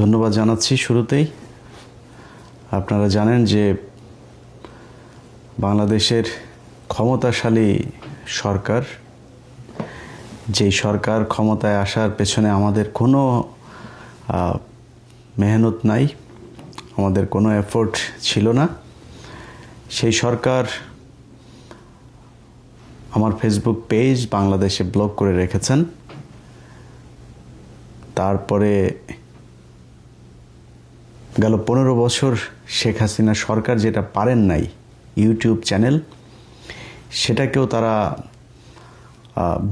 ধন্যবাদ জানাচ্ছি শুরুতেই। আপনারা জানেন যে বাংলাদেশের ক্ষমতাশালী সরকার, যেই সরকার ক্ষমতায় আসার পেছনে আমাদের কোনো মেহনত নাই, আমাদের কোনো এফোর্ট ছিল না। সেই সরকার আমার ফেসবুক পেজ বাংলাদেশে ব্লক করে রেখেছেন। তারপরে গেল পনেরো বছর শেখ হাসিনা সরকার যেটা পারেন নাই ইউটিউব চ্যানেল, সেটাকেও তারা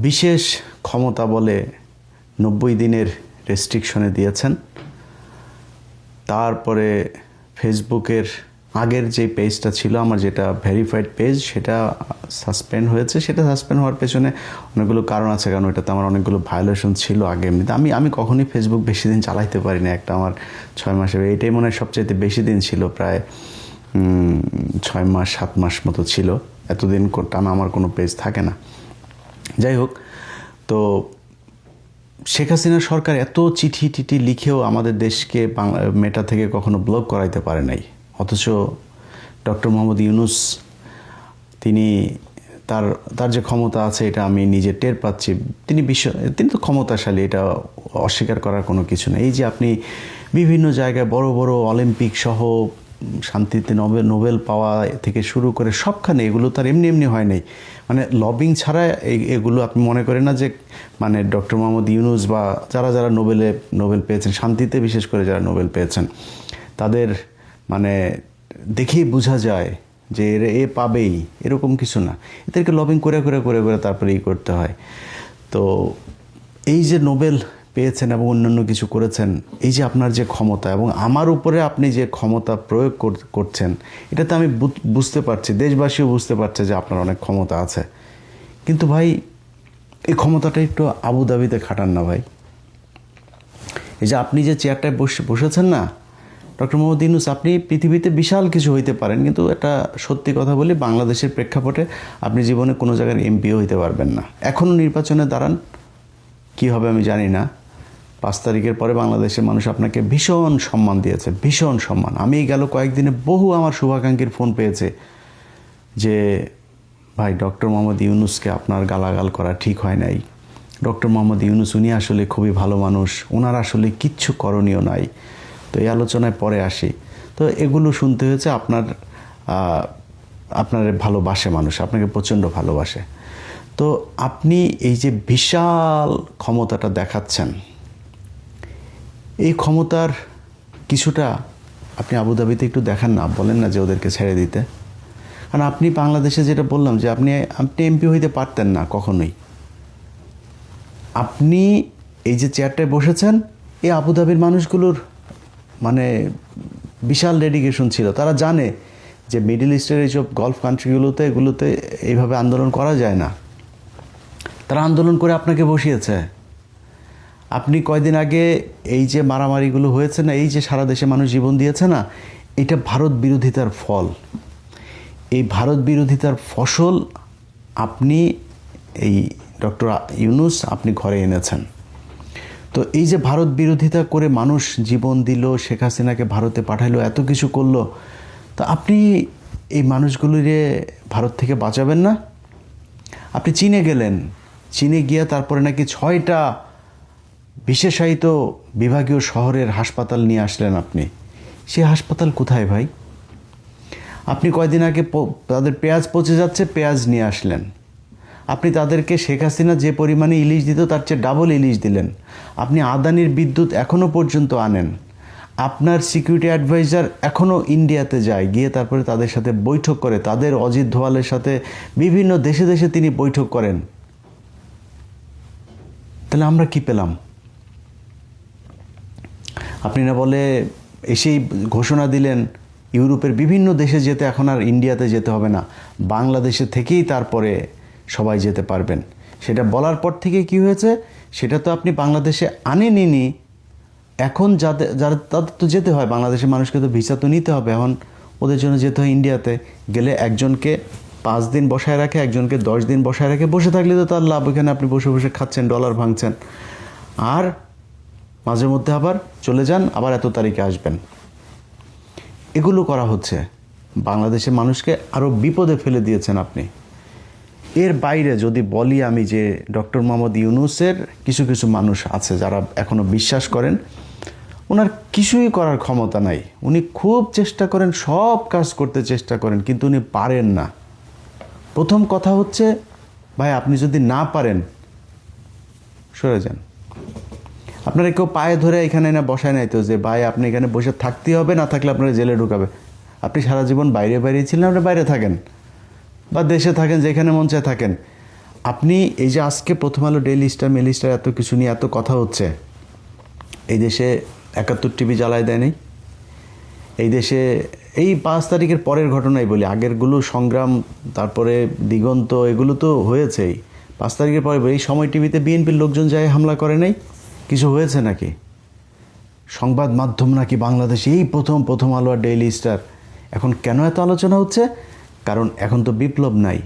বিশেষ ক্ষমতা বলে নব্বই দিনের রেস্ট্রিকশনে দিয়েছেন। তারপরে ফেসবুকের আগের যে পেজটা ছিল, আমার যেটা ভেরিফাইড পেজ সেটা সাসপেন্ড হয়েছে। সেটা সাসপেন্ড হওয়ার পেছনে অনেকগুলো কারণ আছে, কারণ ওটাতে আমার অনেকগুলো ভায়োলেশন ছিল আগে এমনিতে। আমি আমি কখনোই ফেসবুক বেশি দিন চালাইতে পারি না একটা আমার ছয় মাসের এইটাই মনে হয় সবচাইতে বেশি দিন ছিল, প্রায় ছয় মাস, সাত মাস মতো ছিল। এতদিন টানা আমার কোনো পেজ থাকে না। যাই হোক, তো শেখ হাসিনা সরকার এত চিঠি টিঠি লিখেও আমাদের দেশকে মেটা থেকে কখনো ব্লক করাইতে পারে নাই। অথচ ডক্টর মোহাম্মদ ইউনুস, তিনি তার তার যে ক্ষমতা আছে এটা আমি নিজে টের পাচ্ছি। তিনি বিশ্ব, তিনি তো ক্ষমতাশালী, এটা অস্বীকার করার কোনো কিছু নেই। এই যে আপনি বিভিন্ন জায়গায় বড় বড় অলিম্পিক সহ শান্তিতে নোবেল নোবেল পাওয়া থেকে শুরু করে সবখানে এগুলো তার এমনি এমনি হয় নাই। মানে লবিং ছাড়া এগুলো আপনি মনে করেন না যে মানে ডক্টর মোহাম্মদ ইউনুস বা যারা যারা নোবেলে, নোবেল পেয়েছেন, শান্তিতে বিশেষ করে যারা নোবেল পেয়েছেন, তাদের মানে দেখেই বোঝা যায় যে এর এ পাবেই, এরকম কিছু না। এদেরকে লবিং করে করে করে করে তারপরে ই করতে হয়। তো এই যে নোবেল পেয়েছেন এবং অন্যান্য কিছু করেছেন, এই যে আপনার যে ক্ষমতা এবং আমার উপরে আপনি যে ক্ষমতা প্রয়োগ কর- করছেন, এটাতে আমি বুঝ- বুঝতে পারছি, দেশবাসীও বুঝতে পারছে যে আপনার অনেক ক্ষমতা আছে। কিন্তু ভাই, এই ক্ষমতাটা একটু আবুধাবিতে খাটান না ভাই। এই যে আপনি যে চেয়ারটায় বসে, বসেছেন না ডক্টর মোহাম্মদ ইউনুস, আপনি পৃথিবীতে বিশাল কিছু হইতে পারেন, কিন্তু একটা সত্যি কথা বলি, বাংলাদেশের প্রেক্ষাপটে আপনি জীবনে কোনো জায়গার এমপিও হইতে পারবেন না। এখনও নির্বাচনে দাঁড়ান, কি হবে আমি জানি না। পাঁচ তারিখের পরে বাংলাদেশের মানুষ আপনাকে ভীষণ সম্মান দিয়েছে, ভীষণ সম্মান। আমি গেল কয়েকদিনে বহু আমার শুভাকাঙ্ক্ষীর ফোন পেয়েছে যে, ভাই, ডক্টর মোহাম্মদ ইউনুসকে আপনার গালাগাল করা ঠিক হয় নাই। ডক্টর মোহাম্মদ ইউনুস, উনি আসলে খুবই ভালো মানুষ ওনার আসলে কিচ্ছু করণীয় নাই। তো এই আলোচনায় পরে আসি। তো এগুলো শুনতে হয়েছে আপনার আপনার ভালোবাসে মানুষ, আপনাকে প্রচণ্ড ভালোবাসে। তো আপনি এই যে বিশাল ক্ষমতাটা দেখাচ্ছেন, এই ক্ষমতার কিছুটা আপনি আবুধাবিতে একটু দেখান না, বলেন না যে ওদেরকে ছেড়ে দিতে। কারণ আপনি বাংলাদেশে যেটা বললাম যে আপনি আপনি এমপি হইতে পারতেন না কখনোই। আপনি এই যে চেয়ারটায় বসেছেন, এই আবুধাবির মানুষগুলোর মানে বিশাল ডেডিকেশন ছিল। তারা জানে যে মিডল ইস্টের এইসব গলফ কান্ট্রিগুলোতে এগুলোতে এইভাবে আন্দোলন করা যায় না। তারা আন্দোলন করে আপনাকে বসিয়েছে। আপনি কয়দিন আগে এই যে মারামারিগুলো হয়েছে না, এই যে সারা দেশে মানুষ জীবন দিয়েছে না, এটা ভারত বিরোধিতার ফল। এই ভারত বিরোধিতার ফসল আপনি, এই ডক্টর ইউনুস আপনি ঘরে এনেছেন। তো এই যে ভারত বিরোধিতা করে মানুষ জীবন দিল, শেখ হাসিনাকে ভারতে পাঠাইলো এত কিছু করল, তা আপনি এই মানুষগুলিরে ভারত থেকে বাঁচাবেন না? আপনি চীনে গেলেন, চীনে গিয়ে তারপরে নাকি ছয়টা বিশেষায়িত বিভাগীয় শহরের হাসপাতাল নিয়ে আসলেন আপনি। সে হাসপাতাল কোথায় ভাই? আপনি কয়দিন আগে তাদের পেঁয়াজ পচে যাচ্ছে, পেঁয়াজ নিয়ে আসলেন। আপনি তাদেরকে শেখ হাসিনা যে পরিমাণে ইলিশ দিত, তার চেয়ে ডাবল ইলিশ দিলেন। আপনি আদানির বিদ্যুৎ এখনও পর্যন্ত আনেন। আপনার সিকিউরিটি অ্যাডভাইজার এখনও ইন্ডিয়াতে যায়, গিয়ে তারপরে তাদের সাথে বৈঠক করে, তাদের অজিত ধোয়ালের সাথে বিভিন্ন দেশে দেশে তিনি বৈঠক করেন। তাহলে আমরা কি পেলাম? আপনি না বলে এসেই ঘোষণা দিলেন, ইউরোপের বিভিন্ন দেশে যেতে এখন আর ইন্ডিয়াতে যেতে হবে না। বাংলাদেশে থেকেই তারপরে সবাই যেতে পারবেন। সেটা বলার পর থেকে কি হয়েছে? সেটা তো আপনি বাংলাদেশে আনে আনেনি এখন যাদের যারা তাদের তো যেতে হয়। বাংলাদেশের মানুষকে তো ভিসা তো নিতে হবে। এখন ওদের জন্য যেতে হয় ইন্ডিয়াতে। গেলে একজনকে পাঁচ দিন বসায় রাখে, একজনকে দশ দিন বসায় রাখে বসে থাকলে তো তার লাভ। ওইখানে আপনি বসে বসে খাচ্ছেন, ডলার ভাঙছেন। আর মাঝে মধ্যে আবার চলে যান, আবার এত তারিখে আসবেন। এগুলো করা হচ্ছে। বাংলাদেশের মানুষকে আরও বিপদে ফেলে দিয়েছেন আপনি। এর বাইরে যদি বলি আমি যে ডক্টর মোহাম্মদ ইউনুসের কিছু কিছু মানুষ আছে যারা এখনও বিশ্বাস করেন, ওনার কিছুই করার ক্ষমতা নাই। উনি খুব চেষ্টা করেন, সব কাজ করতে চেষ্টা করেন, কিন্তু উনি পারেন না। প্রথম কথা হচ্ছে, ভাই আপনি যদি না পারেন, সরে যান। আপনারা কেউ পায়ে ধরে এখানে না বসায় নাই তো যে, ভাই, আপনি এখানে বসে থাকতেই হবে, না থাকলে আপনারা জেলে ঢুকাবে। আপনি সারা জীবন বাইরে বাইরে ছিলেন, আপনি বাইরে থাকেন। বা দেশে থাকেন, যেখানে মন চায় থাকেন। আপনি এই যে আজকে প্রথম আলো ডেইলি স্টার মেলি স্টার এত কিছু নিয়ে এত কথা হচ্ছে, এই দেশে একাত্তর টিভি জ্বালায় দেয়নি এই দেশে এই পাঁচ তারিখের পরের ঘটনাই বলি, আগেরগুলো সংগ্রাম, তারপরে দিগন্ত, এগুলো তো হয়েছেই। পাঁচ তারিখের পরে এই সময় টিভিতে বিএনপির লোকজন যায় হামলা করে নাই? কিছু হয়েছে নাকি? সংবাদ মাধ্যম নাকি বাংলাদেশে এই প্রথম প্রথম আলো আর ডেইলি স্টার। এখন কেন এত আলোচনা হচ্ছে? কারণ এখন তো বিপ্লব নাই।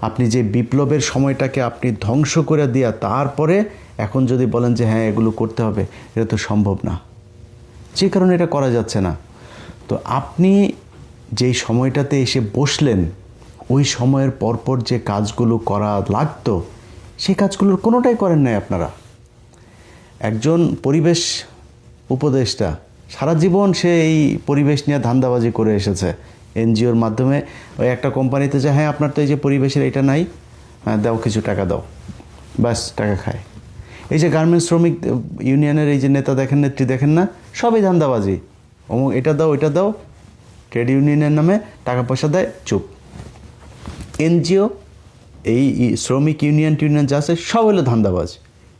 আপনি যে বিপ্লবের সময়টাকে আপনি ধ্বংস করে দিয়া তারপরে এখন যদি বলেন যে হ্যাঁ এগুলো করতে হবে, এটা তো সম্ভব না। যে কারণে এটা করা যাচ্ছে না। তো আপনি যেই সময়টাতে এসে বসলেন, ওই সময়ের পরপর যে কাজগুলো করা লাগতো, সেই কাজগুলোর কোনোটাই করেন নাই আপনারা। একজন পরিবেশ উপদেষ্টা, সারা জীবন সে এই পরিবেশ নিয়ে ধান্দাবাজি করে এসেছে। এনজিওর মাধ্যমে, ওই একটা কোম্পানিতে যে হ্যাঁ আপনার তো এই যে পরিবেশের এটা নাই হ্যাঁ দাও কিছু টাকা দাও। ব্যাস, টাকা খায়। এই যে গার্মেন্টস শ্রমিক, ইউনিয়নের এই যে নেতা দেখেন, নেত্রী দেখেন না, সবই ধান্দাবাজি। অমুক এটা দাও এটা দাও, ট্রেড ইউনিয়নের নামে টাকা পয়সা দেয়, চুপ। এনজিও, এই শ্রমিক ইউনিয়ন টিউনিয়ন যা আছে, সব হলো ধান্দাবাজ।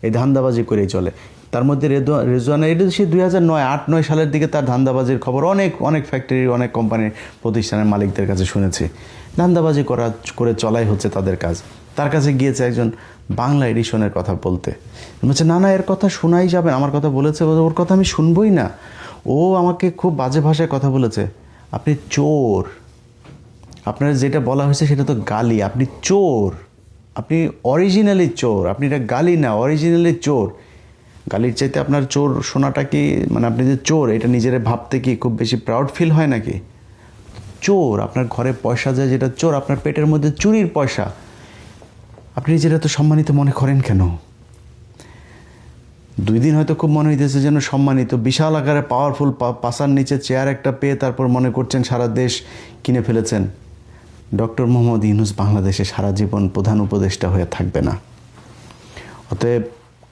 এই ধান্দাবাজি করেই চলে। তার মধ্যে রেজওয়ানা, এটা সে দুই হাজার নয়, আট নয় সালের দিকে তার ধান্দাবাজির খবর। অনেক অনেক ফ্যাক্টরির অনেক কোম্পানির প্রতিষ্ঠানের মালিকদের কাছে শুনেছি। ধান্দাবাজি করা, করে চলাই হচ্ছে তাদের কাজ। তার কাছে গিয়েছে একজন বাংলা এডিশনের কথা বলতে। বলছে, না না, এর কথা শোনাই যাবে আমার কথা বলেছে বলে ওর কথা আমি শুনবই না। ও আমাকে খুব বাজে ভাষায় কথা বলেছে, আপনি চোর। আপনার যেটা বলা হয়েছে সেটা তো গালি। আপনি চোর। আপনি অরিজিনালি চোর। আপনি এটা গালি না অরিজিনালি চোর। গালির চাইতে আপনার চোর শোনাটা কি মানে আপনি যে চোর, এটা নিজের ভাবতে কি খুব বেশি প্রাউড ফিল হয় নাকি? চোর, আপনার ঘরে পয়সা যায় যেটা চোর, আপনার পেটের মধ্যে চুরির পয়সা। আপনি নিজেরা তো সম্মানিত মনে করেন কেন? দুই দিন হয়তো খুব মনে হইতেছে যেন সম্মানিত, বিশাল আকারে পাওয়ারফুল পাশার নিচে চেয়ার একটা পেয়ে তারপর মনে করছেন সারা দেশ কিনে ফেলেছেন। ডক্টর মোহাম্মদ ইউনুস বাংলাদেশে সারা জীবন প্রধান উপদেষ্টা হয়ে থাকবে না। অতএব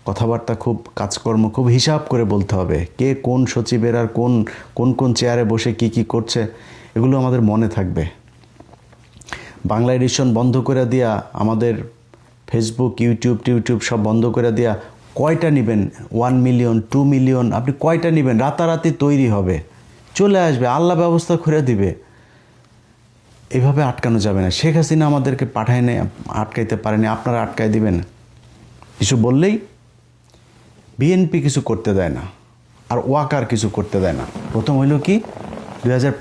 কথাবার্তা খুব কাজকর্ম, খুব হিসাব করে বলতে হবে। কে কোন সচিবের আর কোন কোন কোন চেয়ারে বসে কি কি করছে, এগুলো আমাদের মনে থাকবে। বাংলা এডিশন বন্ধ করে দিয়া আমাদের ফেসবুক ইউটিউব টিউটিউব সব বন্ধ করে দিয়া কয়টা নেবেন? ওয়ান মিলিয়ন টু মিলিয়ন আপনি কয়টা নেবেন? রাতারাতি তৈরি হবে। চলে আসবে, আল্লাহ ব্যবস্থা করে দিবে। এভাবে আটকানো যাবে না। শেখ হাসিনা আমাদেরকে পাঠায় নেই, আটকাইতে পারেনি। আপনারা আটকায় দিবেন। কিছু বললেই বিএনপি কিছু করতে দেয় না, আর ওয়াকার কিছু করতে দেয় না। প্রথম হইল কি? দুই হাজার